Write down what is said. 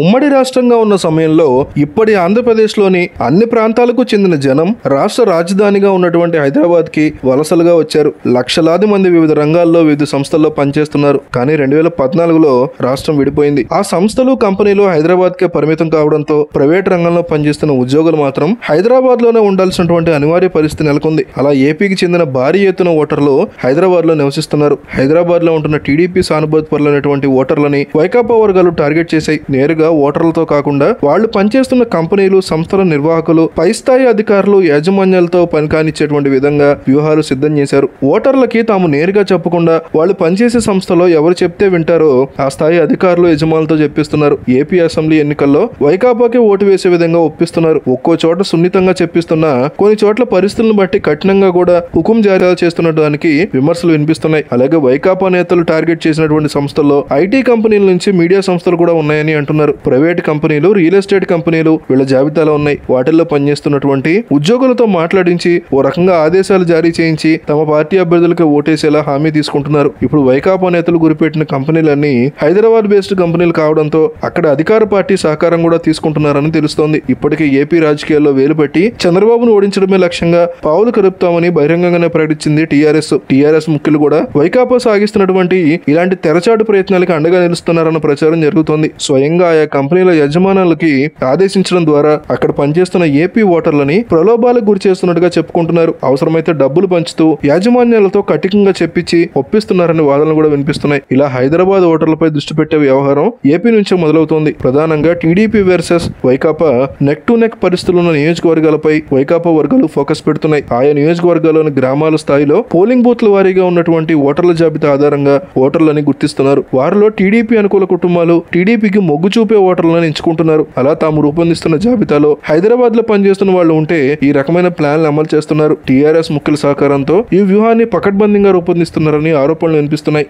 ఉమ్మడి రాష్ట్రంగా ఉన్న సమయంలో ఇప్పటి ఆంధ్రప్రదేశ్లోని అన్ని ప్రాంతాలకు చెందిన జనం రాష్ట్ర రాజధానిగా ఉన్నటువంటి హైదరాబాద్కి వలసలుగా వచ్చారు. లక్షలాది మంది వివిధ రంగాల్లో వివిధ సంస్థల్లో పనిచేస్తున్నారు. కానీ రెండు వేల పద్నాలుగులో రాష్ట్రం విడిపోయింది. ఆ సంస్థలు కంపెనీలు హైదరాబాద్ కే పరిమితం కావడంతో ప్రైవేట్ రంగంలో పనిచేస్తున్న ఉద్యోగులు మాత్రం హైదరాబాద్లోనే ఉండాల్సినటువంటి అనివార్య పరిస్థితి నెలకొంది. అలా ఏపీకి చెందిన భారీ ఎత్తున ఓటర్లు హైదరాబాద్లో నివసిస్తున్నారు. హైదరాబాద్లో ఉంటున్న టీడీపీ సానుభూతి పరులైనటువంటి ఓటర్లని వైకాపా వర్గాలు టార్గెట్ చేశాయి. నేరుగా ఓటర్లతో కాకుండా వాళ్ళు పనిచేస్తున్న కంపెనీలు సంస్థల నిర్వాహకులు పై స్థాయి అధికారులు యాజమాన్యాలతో పని కానిచ్చేటువంటి విధంగా వ్యూహాలు సిద్ధం చేశారు. ఓటర్లకి తాము నేరుగా చెప్పకుండా వాళ్ళు పనిచేసే సంస్థలో ఎవరు చెప్తే వింటారో ఆ స్థాయి అధికారులు యజమానులతో చెప్పిస్తున్నారు. ఏపీ అసెంబ్లీ ఎన్నికల్లో వైకాపాకి ఓటు వేసే విధంగా ఒప్పిస్తున్నారు. ఒక్కో చోట సున్నితంగా చెప్పిస్తున్నా కొన్ని చోట్ల పరిస్థితులను బట్టి కఠినంగా కూడా హుకుం జారీ చేస్తున్నటానికి విమర్శలు వినిపిస్తున్నాయి. అలాగే వైకాపా నేతలు టార్గెట్ చేసినటువంటి సంస్థల్లో ఐటీ కంపెనీల నుంచి మీడియా సంస్థలు కూడా ఉన్నాయని అంటున్నారు. ప్రైవేట్ కంపెనీలు రియల్ ఎస్టేట్ కంపెనీలు వీళ్ళ జాబితాలో ఉన్నాయి. వాటిల్లో పనిచేస్తున్నటువంటి ఉద్యోగులతో మాట్లాడించి ఓ రకంగా ఆదేశాలు జారీ చేయించి తమ పార్టీ అభ్యర్థులకు ఓటేసేలా హామీ తీసుకుంటున్నారు. ఇప్పుడు వైకాపా నేతలు గురిపెట్టిన కంపెనీలన్నీ హైదరాబాద్ బేస్డ్ కంపెనీలు కావడంతో అక్కడ అధికార పార్టీ సహకారం కూడా తీసుకుంటున్నారని తెలుస్తోంది. ఇప్పటికే ఏపీ రాజకీయాల్లో వేలుపెట్టి చంద్రబాబును ఓడించడమే లక్ష్యంగా పావులు కలుపుతామని బహిరంగంగానే ప్రకటించింది టీఆర్ఎస్. టీఆర్ఎస్ ముఖ్యులు కూడా వైకాపా సాగిస్తున్నటువంటి ఇలాంటి తెరచాటు ప్రయత్నాలకు అండగా నిలుస్తున్నారన్న ప్రచారం జరుగుతోంది. స్వయంగా ఆయా కంపెనీల యజమానులకి ఆదేశించడం ద్వారా అక్కడ పనిచేస్తున్న ఏపీ ఓటర్లని ప్రలోభాలకు గురి చేస్తున్నట్టుగా చెప్పుకుంటున్నారు. అవసరమైతే డబ్బులు పంచుతూ యాజమాన్యాలతో కఠినంగా చెప్పించి ఒప్పిస్తున్నారనే వాదనలు కూడా వినిపిస్తున్నాయి. ఇలా హైదరాబాద్ ఓటర్లపై దృష్టి పెట్టే వ్యవహారం ఏపీ నుంచే మొదలవుతోంది. ప్రధానంగా TDP versus Vaikapa neck to neck పరిస్థితులు ఉన్న నియోజకవర్గాలపై వైకాపా వర్గాలు ఫోకస్ పెడుతున్నాయి. ఆయా నియోజకవర్గాల్లోని గ్రామాల స్థాయిలో పోలింగ్ బూత్ల వారీగా ఉన్నటువంటి ఓటర్ల జాబితా ఆధారంగా ఓటర్లని గుర్తిస్తున్నారు. వారిలో టీడీపీ అనుకూల కుటుంబాలు టీడీపీకి మొగ్గు చూపే ఓటర్లను ఎంచుకుంటున్నారు. అలా తాము రూపొందిస్తున్న జాబితాలో హైదరాబాద్లో పనిచేస్తున్న వాళ్ళు ఉంటే ఈ రకమైన ప్లాన్లు అమలు చేస్తున్నారు. టీఆర్ఎస్ ముఖ్యుల సహకారంతో ఈ వ్యూహాన్ని పకడ్బందీగా రూపొందిస్తున్నారని ఆరోపణలు వినిపిస్తున్నాయి.